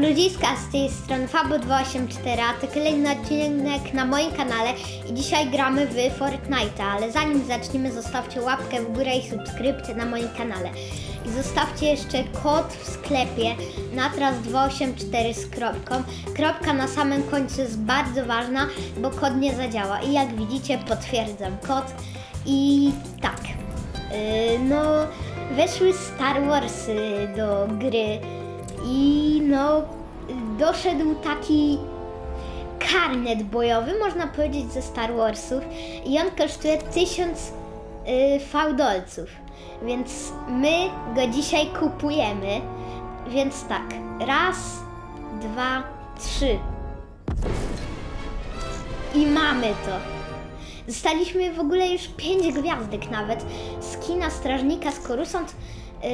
ludziska, z tej strony Fabo284, a to kolejny odcinek na moim kanale i dzisiaj gramy w Fortnite, ale zanim zaczniemy zostawcie łapkę w górę i subskrypcję na moim kanale. I zostawcie jeszcze kod w sklepie natras284 z kropką. Kropka na samym końcu jest bardzo ważna, bo kod nie zadziała i jak widzicie potwierdzam kod i tak. Yy, no, weszły Star Warsy do gry i no, doszedł taki karnet bojowy, można powiedzieć, ze Star Warsów i on kosztuje 1000 yy, fałdolców, więc my go dzisiaj kupujemy, więc tak, raz, dwa, trzy i mamy to. Dostaliśmy w ogóle już 5 gwiazdek nawet. Skina strażnika z Korusant yy,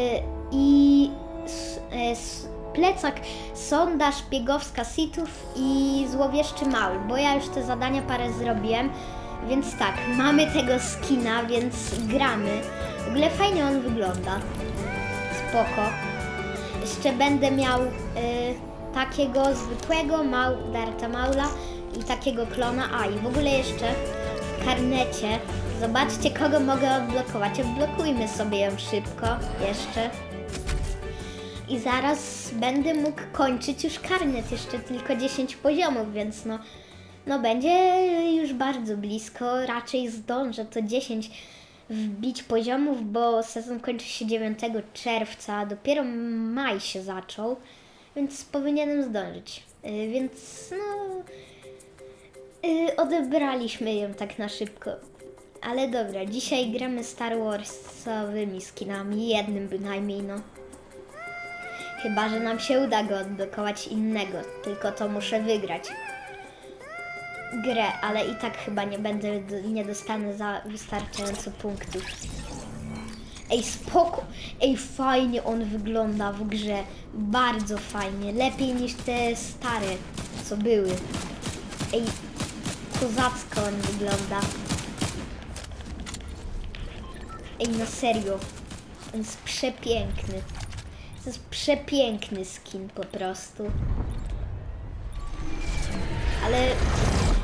i s, y, s, plecak sonda szpiegowska Sithów i złowieszczy maul, bo ja już te zadania parę zrobiłem. Więc tak, mamy tego skina, więc gramy. W ogóle fajnie on wygląda. Spoko. Jeszcze będę miał y, takiego zwykłego mał, Darta Maula i takiego klona. A i w ogóle jeszcze w karnecie zobaczcie kogo mogę odblokować. Odblokujmy sobie ją szybko jeszcze. I zaraz będę mógł kończyć już karnet, jeszcze tylko 10 poziomów, więc no, no będzie już bardzo blisko. Raczej zdążę to 10 wbić poziomów, bo sezon kończy się 9 czerwca, a dopiero maj się zaczął, więc powinienem zdążyć. Yy, więc no, yy, odebraliśmy ją tak na szybko. Ale dobra, dzisiaj gramy Star Warsowymi skinami, jednym bynajmniej, no. Chyba, że nam się uda go odblokować innego, tylko to muszę wygrać grę, ale i tak chyba nie będę, nie dostanę za wystarczająco punktów. Ej, spoko! Ej, fajnie on wygląda w grze. Bardzo fajnie. Lepiej niż te stare, co były. Ej, kozacko on wygląda. Ej, na serio. On jest przepiękny. To jest przepiękny skin po prostu. Ale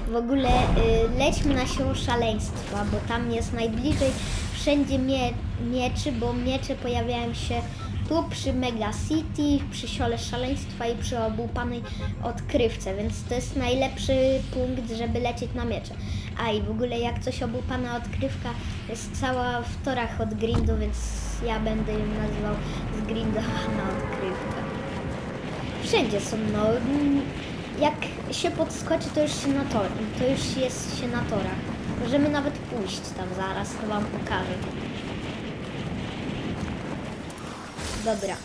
w ogóle y, lećmy na siłę szaleństwa, bo tam jest najbliżej wszędzie mie mieczy, bo miecze pojawiają się tu przy Mega City, przy siole szaleństwa i przy obłupanej odkrywce, więc to jest najlepszy punkt, żeby lecieć na miecze. A i w ogóle jak coś obłupana odkrywka jest cała w torach od grindu, więc ja będę ją nazywał zgrindowana odkrywka. Wszędzie są, no. Jak się podskoczy, to już się na tor, to już jest się na torach. Możemy nawet pójść tam zaraz, to wam pokażę. Dobra.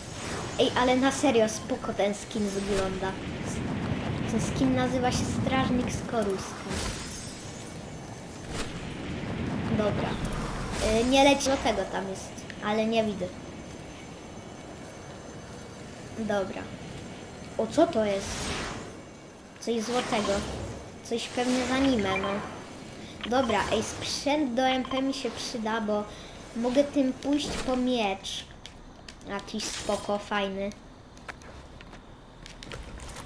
Ej, ale na serio, spoko ten skin wygląda. Ten skin nazywa się Strażnik z Koruską. Dobra. Y, nie leci do tego tam jest, ale nie widzę. Dobra. O, co to jest? Coś złotego. Coś pewnie za nimę, no. Dobra, ej, sprzęt do MP mi się przyda, bo mogę tym pójść po miecz. Jakiś spoko, fajny.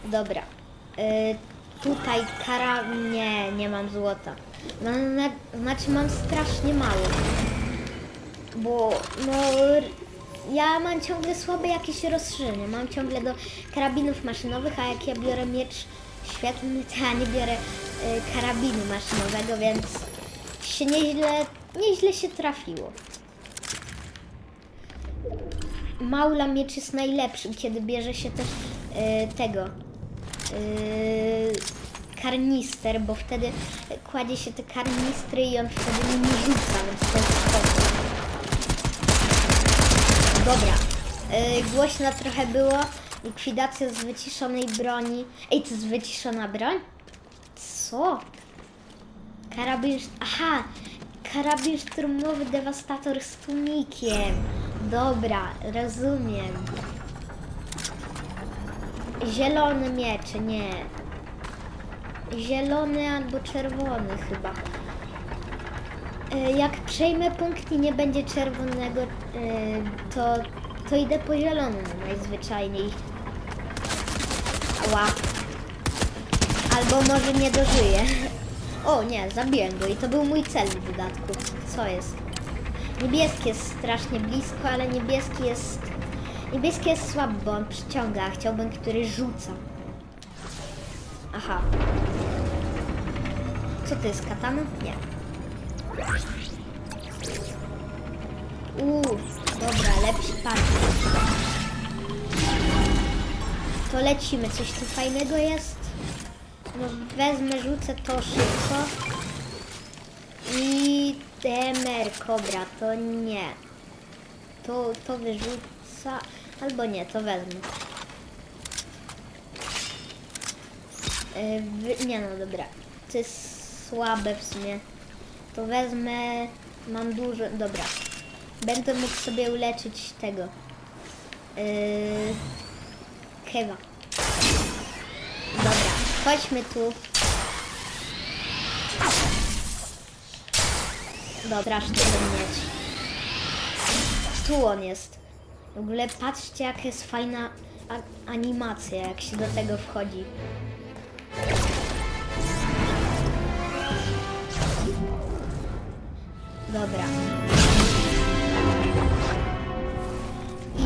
Dobra. Y, tutaj kara... Nie, nie mam złota. No, na, znaczy mam strasznie mało. Bo, no... Ja mam ciągle słabe jakieś rozszerzenie. Mam ciągle do karabinów maszynowych, a jak ja biorę miecz świetlny, to ja nie biorę y, karabinu maszynowego, więc się nieźle, nieźle się trafiło. Maula miecz jest najlepszym, kiedy bierze się też y, tego y, karnister, bo wtedy kładzie się te karnistry i on wtedy nimi rzuca, więc to jest spoko. Dobra, y, głośno trochę było. Likwidacja z wyciszonej broni. Ej, to jest wyciszona broń? Co? Karabin... Aha! Karabin szturmowy dewastator z tłumikiem. Dobra, rozumiem. Zielony miecze, nie. Zielony albo czerwony chyba. E, Jak przejmę punkt i nie będzie czerwonego, e, to, to idę po zielonym najzwyczajniej. Ała. Albo może nie dożyję. O nie, zabiłem go i to był mój cel w dodatku. Co jest? Niebieski jest strasznie blisko, ale niebieski jest... Niebieski jest słaby, bo on przyciąga, a chciałbym, który rzuca. Aha. Co to jest, katana? Nie. Uuu, dobra, lepszy partner. To lecimy, coś tu fajnego jest? No wezmę, rzucę to szybko. I DMR Kobra, to nie. To, to wyrzuca, albo nie, to wezmę. Yy, nie no, dobra. To jest słabe w sumie. To wezmę, mam dużo, dobra. Będę mógł sobie uleczyć tego. Yy, Kewa. Dobra, chodźmy tu. Dobra, straszny ten miecz. Tu on jest. W ogóle patrzcie, jaka jest fajna animacja, jak się do tego wchodzi. Dobra.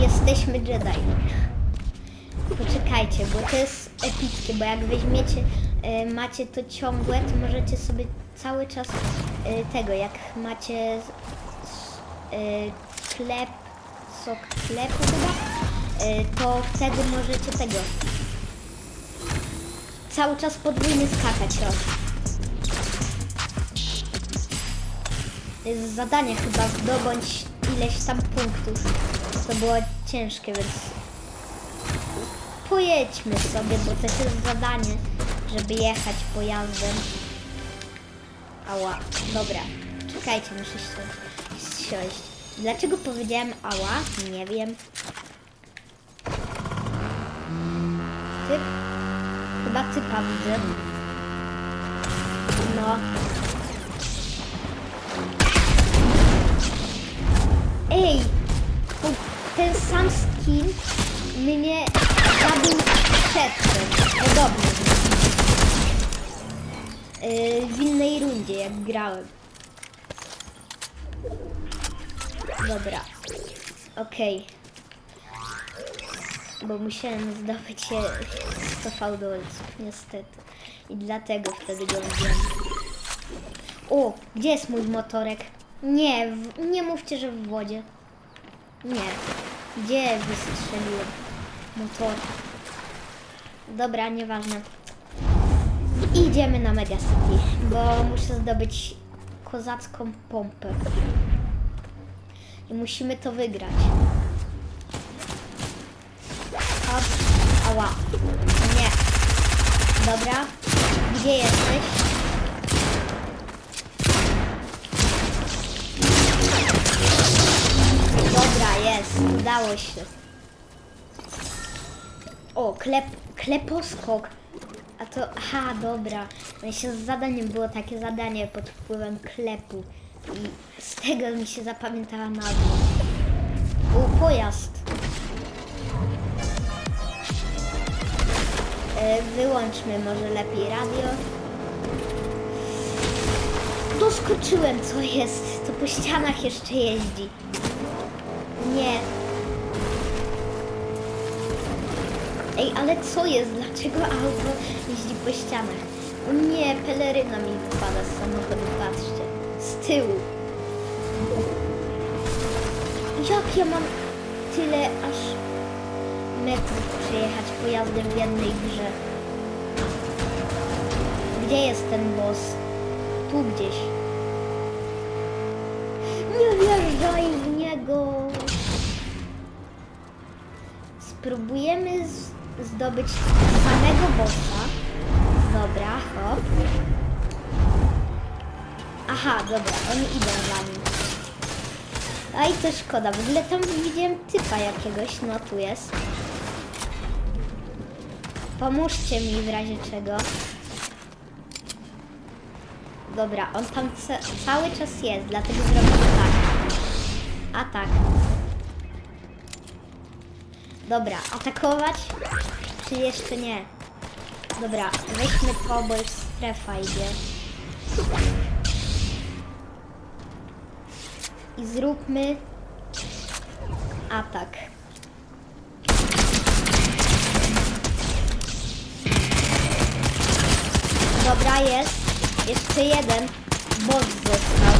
Jesteśmy Jedi. Poczekajcie, bo to jest epickie, bo jak weźmiecie, e, macie to ciągłe, to możecie sobie cały czas e, tego, jak macie s- e, sok sklepu chyba, to wtedy możecie tego cały czas podwójny skakać o. jest zadanie chyba zdobądź ileś tam punktów. To było ciężkie, więc pojedźmy sobie, bo to jest zadanie, żeby jechać pojazdem. Ała, dobra. Czekajcie, muszę się siąść. Dlaczego powiedziałem ała? Nie wiem. Typ? Chyba typa widzę. No. Ej! Ten sam skin mnie zabił przedtem. Podobnie. Yy, w innej rundzie, jak grałem. Dobra. Okej. Bo musiałem zdobyć się 100 fałdolców, niestety. I dlatego wtedy go wziąłem. O, gdzie jest mój motorek? Nie, w, nie mówcie, że w wodzie. Nie. Gdzie wystrzeliłem motor? Dobra, nieważne. Idziemy na Mega City, bo muszę zdobyć kozacką pompę. I musimy to wygrać. Hop. Ała. Nie. Dobra. Gdzie jesteś? Jest. Udało się. O, klep, kleposkok. A to, aha, dobra. No się z zadaniem było takie zadanie pod wpływem klepu. I z tego mi się zapamiętała nazwa. U, pojazd. E, Wyłączmy może lepiej radio. Doskoczyłem, co jest. To po ścianach jeszcze jeździ. Ej, ale co jest? Dlaczego auto jeździ po ścianach? O nie, peleryna mi wypada z samochodu, patrzcie. Z tyłu. Jak ja mam tyle aż metrów przejechać pojazdem w jednej grze? Gdzie jest ten boss? Tu gdzieś. Nie wjeżdżaj w niego. Spróbujemy z- zdobyć samego bossa. Dobra, hop. Aha, dobra, oni idą za nim. A i to szkoda, w ogóle tam widziałem typa jakiegoś, no tu jest. Pomóżcie mi w razie czego. Dobra, on tam ca cały czas jest, dlatego zrobię tak. Atak. Dobra, atakować? Czy jeszcze nie? Dobra, weźmy to, bo strefa idzie. I zróbmy atak. Dobra, jest. Jeszcze jeden. Boss został.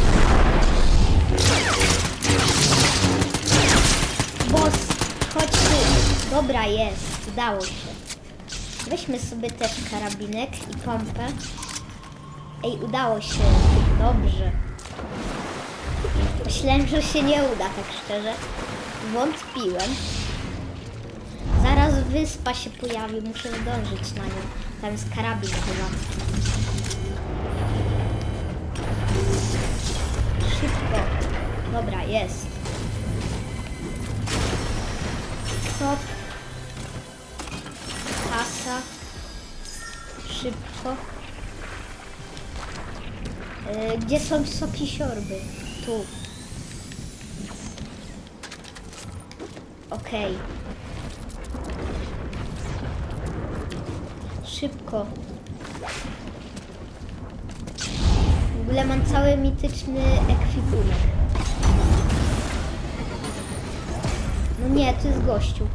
Dobra, jest. Udało się. Weźmy sobie też karabinek i pompę. Ej, udało się. Dobrze. Myślałem, że się nie uda, tak szczerze. Wątpiłem. Zaraz wyspa się pojawi, muszę zdążyć na nią. Tam jest karabin chyba. Szybko. Dobra, jest. Stop. Kasa. Szybko. E, Gdzie są soki siorby? Tu. Okej. Szybko. W ogóle mam cały mityczny ekwipunek. No nie, to jest gościu.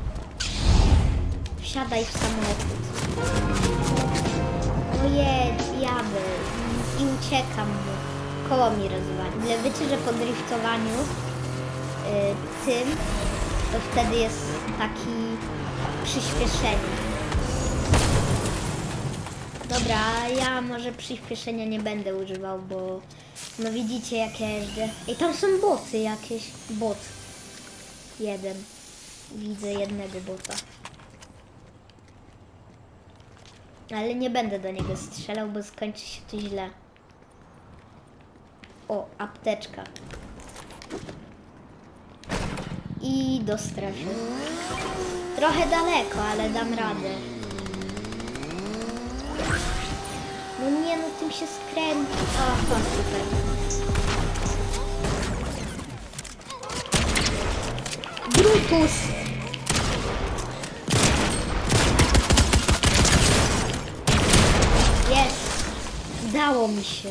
Wsiadaj w samochód. Ojej, jadę i uciekam mu. Koło mi rozwali. Ogóle wiecie, że po driftowaniu y, tym, to wtedy jest taki przyspieszenie. Dobra, ja może przyspieszenia nie będę używał, bo no widzicie jak ja jeżdżę. Ej, tam są boty jakieś. Bot. Jeden. Widzę jednego bota. Ale nie będę do niego strzelał, bo skończy się to źle. O, apteczka. I do strefy. Trochę daleko, ale dam radę. No nie, no tym się skręci. O, to super. Brutus! Jest! Dało mi się.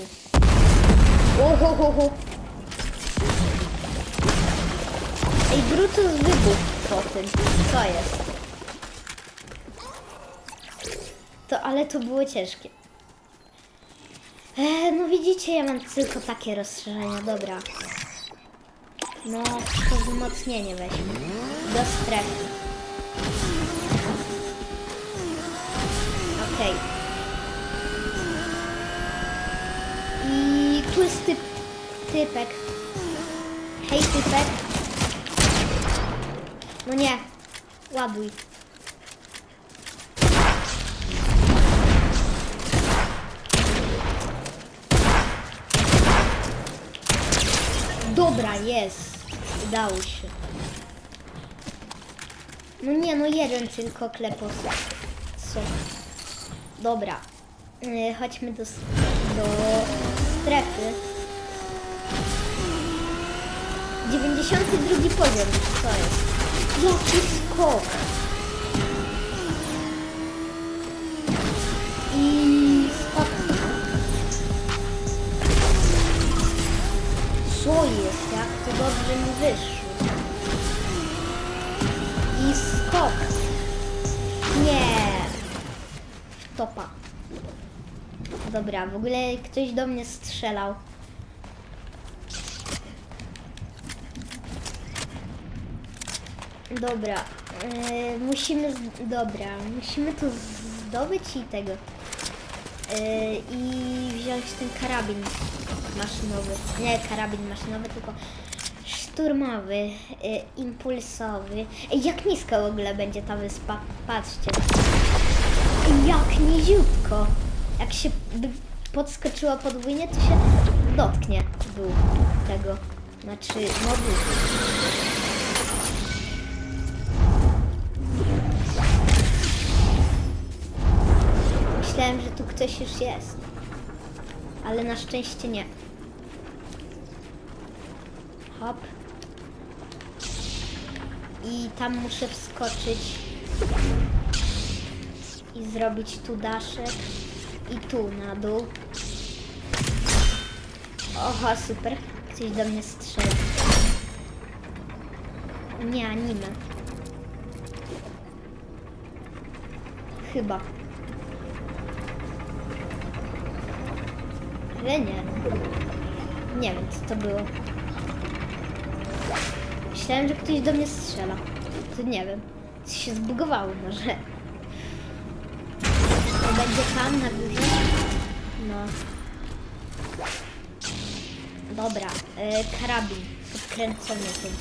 Ohohoho. Ej, Brutus wybuchł po tym. Co jest? To, ale to było ciężkie. E, no widzicie, ja mam tylko takie rozszerzenia, dobra. No, to wzmocnienie weźmy. Do strefy. Okej. I jest typ, typek. Hej, typek. No nie. Ładuj. Dobra, jest. Udało się. No nie, no jeden tylko klepos. Co? Dobra. Yy, chodźmy do, do strefy. 92 poziom. Co jest? Jaki skok! I spadł. Co jest? Jak to dobrze mi wyszło. I skok. Nie. Topa. Dobra, w ogóle ktoś do mnie strzelał. Dobra, e, musimy, z- dobra, musimy to zdobyć i tego. E, I wziąć ten karabin maszynowy. Nie karabin maszynowy, tylko szturmowy, e, impulsowy. Ej, jak nisko w ogóle będzie ta wyspa? Patrzcie. Jak niziutko. Jak się by podskoczyło podwójnie, to się dotknie dół tego. Znaczy, no. Myślałem, że tu ktoś już jest. Ale na szczęście nie. Hop. I tam muszę wskoczyć. I zrobić tu daszek. I tu na dół. Oha, super. Ktoś do mnie strzeli. Nie, anime. Chyba. Ale nie. Nie wiem, co to było. Myślałem, że ktoś do mnie strzela. To nie wiem. Coś się zbugowało może. Będzie tam na górze? No. Dobra, e, karabin podkręcony tym.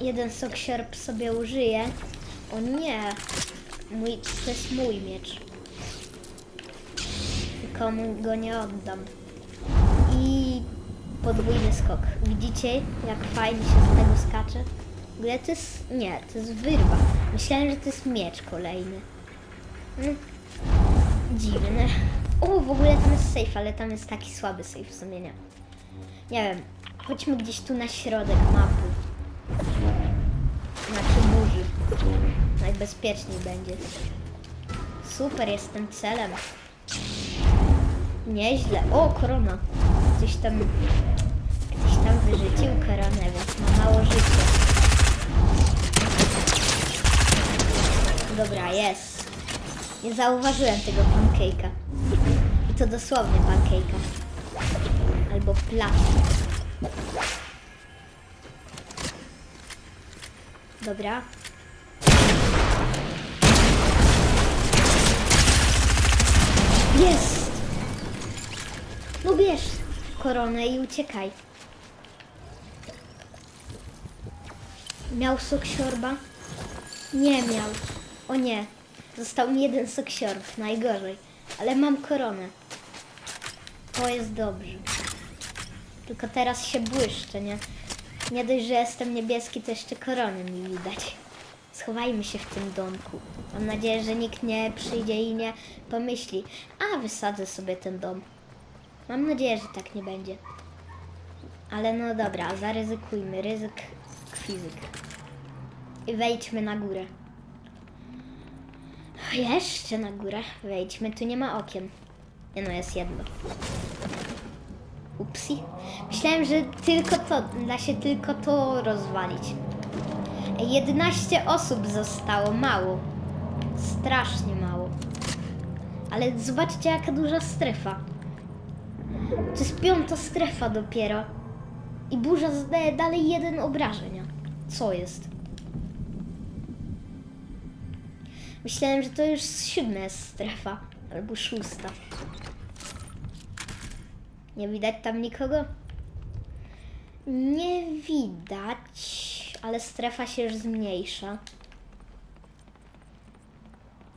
Jeden soksiorb sobie użyje. O nie, mój, to jest mój miecz. Nikomu go nie oddam. I podwójny skok. Widzicie, jak fajnie się z tego skacze? W to jest... Nie, to jest wyrwa. Myślałem, że to jest miecz kolejny. Mm. Dziwne. O, w ogóle tam jest safe, ale tam jest taki słaby safe w sumie, nie. Nie wiem, chodźmy gdzieś tu na środek mapy. Znaczy burzy. Najbezpieczniej będzie. Super, jestem celem. Nieźle. O, korona. Ktoś tam... Ktoś tam wyrzucił koronę, więc ma mało życia. Dobra, jest. Nie zauważyłem tego pancake'a. I to dosłownie pancake'a. Albo plastik. Dobra. Jest! No bierz koronę i uciekaj. Miał sok siorba? Nie miał. O nie. Został mi jeden sok siorb. Najgorzej. Ale mam koronę. To jest dobrze. Tylko teraz się błyszczę, nie? Nie dość, że jestem niebieski, to jeszcze korony mi widać. Schowajmy się w tym domku. Mam nadzieję, że nikt nie przyjdzie i nie pomyśli, a wysadzę sobie ten dom. Mam nadzieję, że tak nie będzie. Ale no dobra, zaryzykujmy. Ryzyk fizyk. I wejdźmy na górę. Jeszcze na górę. Wejdźmy, tu nie ma okien. Nie no, jest jedno. Upsi. Myślałem, że tylko to, da się tylko to rozwalić. Ej, 11 osób zostało, mało. Strasznie mało. Ale zobaczcie, jaka duża strefa. To jest piąta strefa dopiero. I burza zadaje dalej jeden obrażenia. Co jest? Myślałem, że to już siódma jest strefa. Albo szósta. Nie widać tam nikogo? Nie widać, ale strefa się już zmniejsza.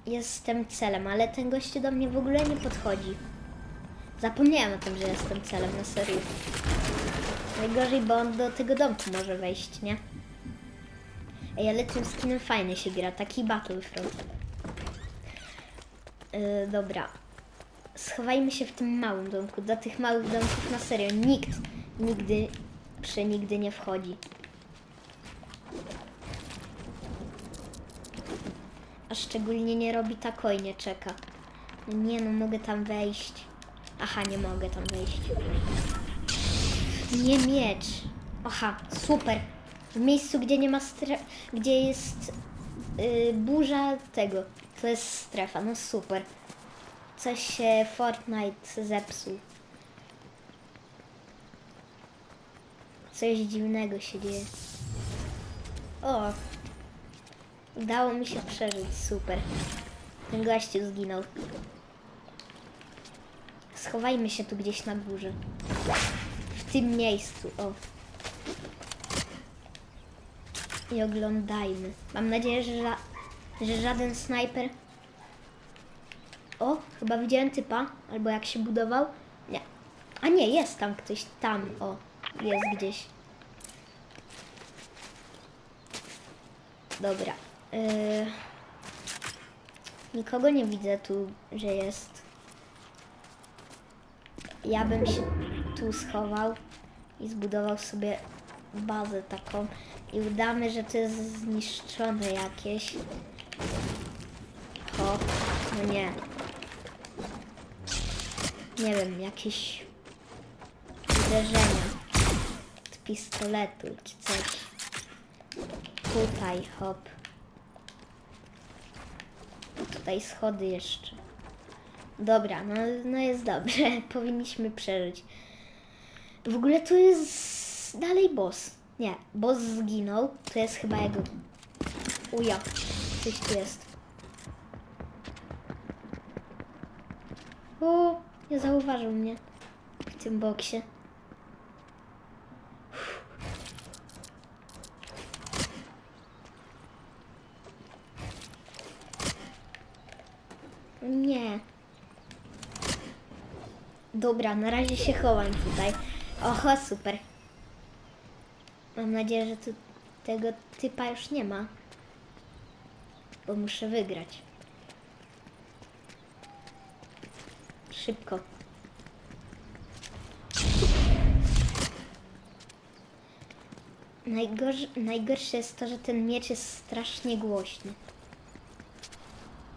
Jestem celem, ale ten gościu do mnie w ogóle nie podchodzi. Zapomniałem o tym, że jestem celem, na serio. Najgorzej, bo on do tego domku może wejść, nie? Ej, ale tym skinem fajnie się gra, taki Battlefront. Yy, dobra. Schowajmy się w tym małym domku. Do tych małych domków na serio nikt nigdy, przenigdy nie wchodzi. A szczególnie nie robi takoj, nie czeka. Nie no, mogę tam wejść. Aha, nie mogę tam wejść. Nie miecz. Aha, super. W miejscu, gdzie nie ma gdzie jest yy, burza tego, to jest strefa. No super. Coś się Fortnite zepsuł. Coś dziwnego się dzieje. O! Udało mi się przeżyć, super. Ten gościu zginął. Schowajmy się tu gdzieś na górze. W tym miejscu, o. I oglądajmy. Mam nadzieję, że, ża że żaden snajper... O, chyba widziałem typa, albo jak się budował. Nie. A nie, jest tam ktoś, tam, o. Jest gdzieś. Dobra. Yy... Nikogo nie widzę tu, że jest. Ja bym się tu schował i zbudował sobie bazę taką i udamy, że to jest zniszczone jakieś. to, no nie. Nie wiem, jakieś uderzenia z pistoletu czy coś. Tutaj, hop. Tutaj schody jeszcze. Dobra, no, no jest dobrze. Powinniśmy przeżyć. W ogóle tu jest dalej boss. Nie, boss zginął. To jest chyba jego. Uja, coś tu jest. O, nie zauważył mnie w tym boksie. Nie. Dobra, na razie się chowam tutaj. Oho, super. Mam nadzieję, że tu tego typa już nie ma. Bo muszę wygrać. Szybko. Najgorsze, jest to, że ten miecz jest strasznie głośny.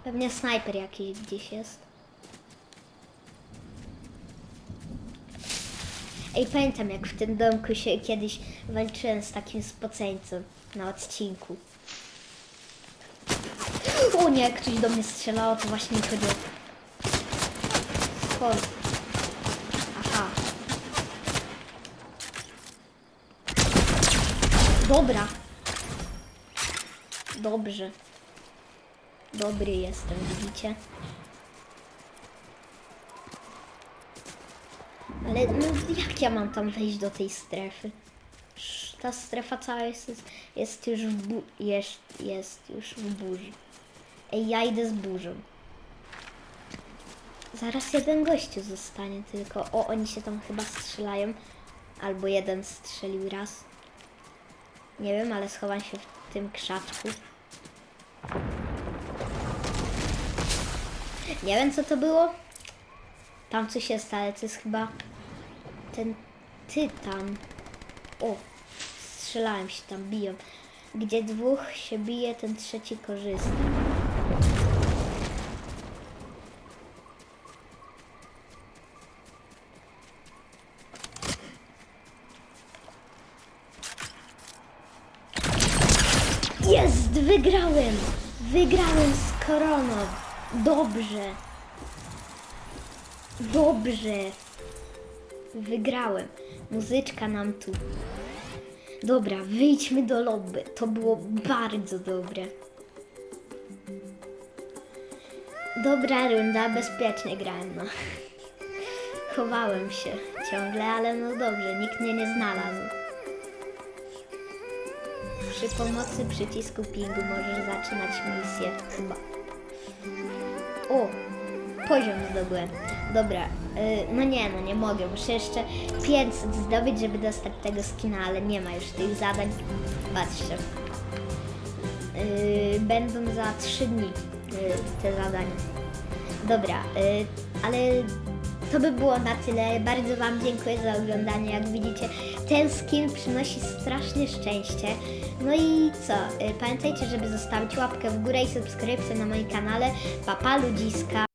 Pewnie snajper jakiś gdzieś jest. Ej, pamiętam jak w tym domku się kiedyś walczyłem z takim spoceńcem na odcinku. O nie, ktoś do mnie strzelało, to właśnie chodziło. Skąd? Aha. Dobra. Dobrze. Dobry jestem, widzicie? No, jak ja mam tam wejść do tej strefy? Ta strefa cała jest, jest już w bu- jest, jest już w burzy. Ej, ja idę z burzą. Zaraz jeden gościu zostanie tylko. O, oni się tam chyba strzelają. Albo jeden strzelił raz. Nie wiem, ale schowam się w tym krzaczku. Nie wiem co to było. Tam coś jest, ale to jest chyba ten tytan. O, strzelałem się tam, biją. Gdzie dwóch się bije, ten trzeci korzysta. Jest! Wygrałem! Wygrałem z koroną! Dobrze! Dobrze! Wygrałem. Muzyczka nam tu. Dobra, wyjdźmy do lobby. To było bardzo dobre. Dobra runda, bezpiecznie grałem, no. Chowałem się ciągle, ale no dobrze, nikt mnie nie znalazł. Przy pomocy przycisku pingu możesz zaczynać misję, chyba. O, poziom zdobyłem. Dobra, y, no nie, no nie mogę. Muszę jeszcze 500 zdobyć, żeby dostać tego skina, ale nie ma już tych zadań. Patrzcie. Y, będą za 3 dni y, te zadania. Dobra, ale to by było na tyle. Bardzo Wam dziękuję za oglądanie. Jak widzicie, ten skin przynosi strasznie szczęście. No i co? Pamiętajcie, żeby zostawić łapkę w górę i subskrypcję na moim kanale. Papa Ludziska.